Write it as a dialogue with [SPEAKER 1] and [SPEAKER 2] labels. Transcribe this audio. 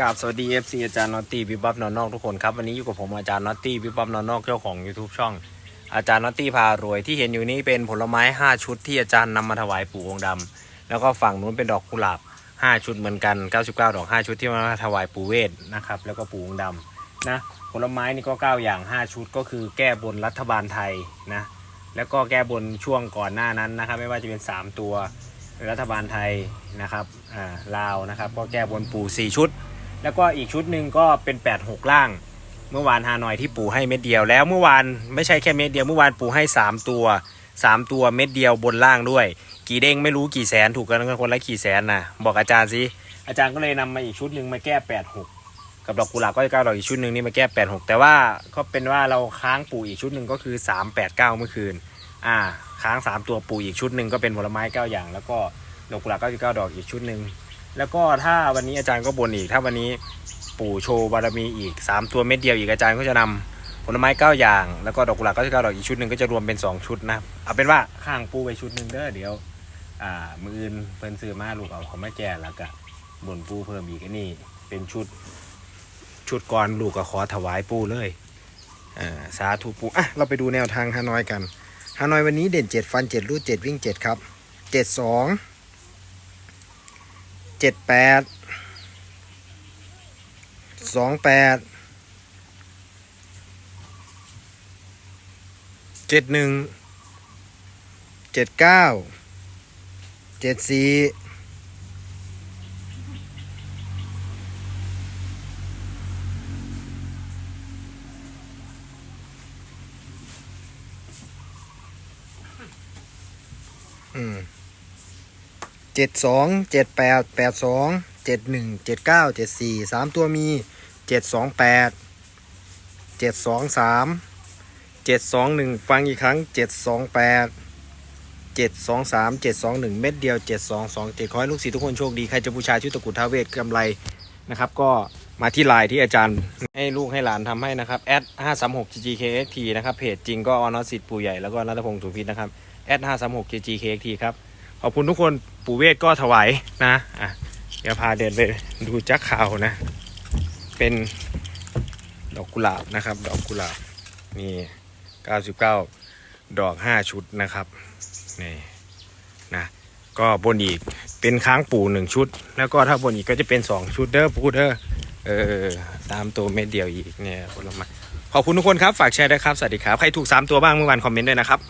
[SPEAKER 1] กราบสวัสดี FC อาจารย์นอตตี้บิบบับนอนนอกทุกคนครับวันนี้อยู่กับผมอาจารย์นอตตี้บิบบับนอนนอกเจ้าของ YouTube ช่อง อาจารย์นอตตี้พารวยที่เห็นอยู่นี้เป็นผลไม้ 5 ชุดที่อาจารย์นำมาถวายปู่องค์ดำแล้วก็ฝั่งนู้นเป็นดอกกุหลาบ 5 ชุดเหมือนกัน 99 ดอก 5 ชุดที่มาถวายปู่เวทนะครับแล้วก็ปู่องค์ดำนะผลไม้นี่ก็ 9 อย่าง 5 ชุดก็คือแก้บนรัฐบาลไทยนะแล้วก็แก้บนช่วงก่อนหน้านั้นนะครับไม่ว่าจะเป็น 3 ตัวรัฐบาลไทยนะครับลาวนะครับ ก็แก้บนปู่4ชุด แล้วก็อีกชุดหนึ่งก็เป็น 8 6 ล่าง เมื่อวานฮานอยที่ปู่ให้เม็ดเดียวแล้วเมื่อวานไม่ใช่แค่เม็ดเดียวเมื่อวานปู่ให้ 3 ตัว 3 ตัวเม็ดเดียวบนล่างด้วย กี่เด้งไม่รู้กี่แสนถูกกันคนละกี่แสนนะบอกอาจารย์สิอาจารย์ก็เลยนำมาอีกชุดหนึ่งมาแก้ 8 6กับดอกกุหลาบก็จะเก้าดอกอีกชุดหนึ่งนี่มาแก้ 8 6 แต่ว่าก็เป็นว่าเราค้างปู่อีกชุดหนึ่งก็คือ 3 8 9 เมื่อคืน อ่า ค้าง 3 ตัวปู่อีกชุดหนึ่งก็เป็นผลไม้ 9 อย่าง แล้วก็ดอกกุหลาบ99ดอกอีกชุดหนึ่ง แล้วก็ถ้าวันนี้อาจารย์ก็บนอีก ถ้าวันนี้ปู่โชว์บารมีอีก 3 ตัวเม็ดเดียวอีกอาจารย์ก็จะนำผลไม้ 9 อย่าง แล้วก็ดอกกุหลาบ99ดอกอีกชุดหนึ่งก็จะรวมเป็น 2 ชุดนะเอาเป็นว่าข้างปูไปชุดหนึ่งเด้อเดี๋ยวอ่ามืออื่นเพิ่นซื้อมาลูกเอาของแม่แก่แล้วก็บนปูเพิ่มอีกอันนี้เป็นชุดชุดก่อนลูกก็ขอถวายปูเลยอ่าสาธุปูอะเราไปดูแนวทางฮานอยกันฮานอยวันนี้เด่นเจ็ดฟันเจ็ดรูดเจ็ดวิ่งเจ็ดครับเจ็ดสอง เจ็ดแปดสองแปดเจ็ดหนึ่งเจ็ดเก้าเจ็ดสี่อืม จ็ดสองเจ็ดแปดแปดสองเจ็ดหนึ่งเจ็ดเก้าเจ็ดสี่สามตัวมีเจ็ดสองแปดเจ็ดสองสามเจ็ดสองหนึ่งฟังอีกครั้งเจ็ดสองแปดเจ็ดสองสามเจ็ดสองหนึ่งเม็ดเดียวเจ็ดสองสองเจ็ดขอให้ลูกศิษย์ทุกคนโชคดี ใครจะบูชาชุดตะกุดท้าเวทกำไรนะครับก็มาที่ไลน์ที่อาจารย์ให้ลูกให้หลานทำให้นะครับแอดห้าสามหก ggkxt นะครับเพจจริงก็ออนอสิทธิ์ปู่ใหญ่แล้วก็นัทพงศ์สุพิษนะครับแอดห้าสามหก ggkxt ครับ ขอบคุณทุกคน ปู่เวทก็ถวายนะอะเดี๋ยวพาเดินไปดูจักข่าวนะ เป็นดอกกุหลาบนะครับ ดอกกุหลาบนี่99ดอก5ชุดนะครับนี่นะก็บนอีกเป็นค้างปู่หนึ่งชุด แล้วก็ถ้าบนอีกก็จะเป็น2ชุดเด้อปูเด้อเออตามตัวเม็ดเดียวอีกเนี่ยผลไม้ขอบคุณทุกคนครับ ฝากแชร์ด้วยครับ สวัสดีครับ ใครถูก 3 ตัวบ้างเมื่อวานคอมเมนต์ด้วยนะครับ